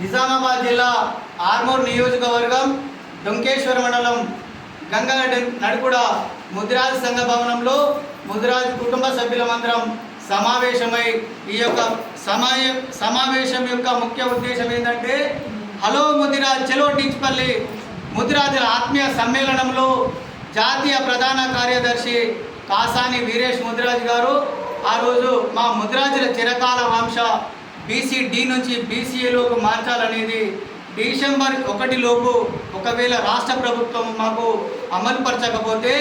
నిజామాబాద్ జిల్లా ఆర్మూర్ నియోజకవర్గం డొంకేశ్వర మండలం గంగా నడుకుడ ముదిరాజ్ సంఘ భవనంలో ముదిరాజ్ కుటుంబ సభ్యులమందరం సమావేశమై ఈ యొక్క సమాయ సమావేశం యొక్క ముఖ్య ఉద్దేశం ఏంటంటే హలో ముదిరాజ్ చెలో టీచ్పల్లి ముదిరాజుల ఆత్మీయ సమ్మేళనంలో జాతీయ ప్రధాన కార్యదర్శి కాసాని వీరేష్ ముదిరాజ్ గారు ఆ రోజు మా ముదిరాజుల చిరకాల వంశ బీసీ డి నుంచి బీసీఏలోకి మార్చాలనేది డిసెంబర్ ఒకటి లోపు ఒకవేళ రాష్ట్ర ప్రభుత్వం మాకు అమలుపరచకపోతే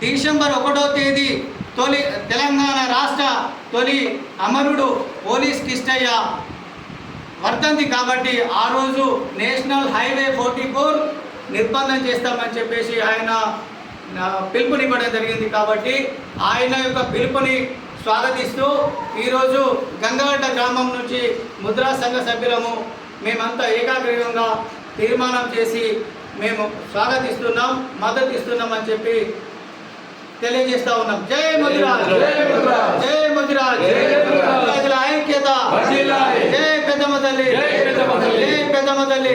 డిసెంబర్ ఒకటో తేదీ తొలి తెలంగాణ రాష్ట్ర తొలి అమరుడు పోలీస్ కిష్టయ్య వర్తంది కాబట్టి ఆ రోజు నేషనల్ హైవే ఫోర్టీ ఫోర్ నిర్బంధం చేస్తామని చెప్పేసి ఆయన పిలుపునివ్వడం జరిగింది కాబట్టి ఆయన యొక్క పిలుపుని స్వాగతిస్తూ ఈరోజు గంగాట గ్రామం నుంచి ముద్రా సంఘ సభ్యులము మేమంతా ఏకాగ్రీవంగా తీర్మానం చేసి మేము స్వాగతిస్తున్నాం మద్దతు ఇస్తున్నాం అని చెప్పి తెలియజేస్తా ఉన్నాం. జై ముదిరా జై ముదిరా ప్రజల ఐక్యత! జై పెద్దమ తల్లి జై పెద్దమ తల్లి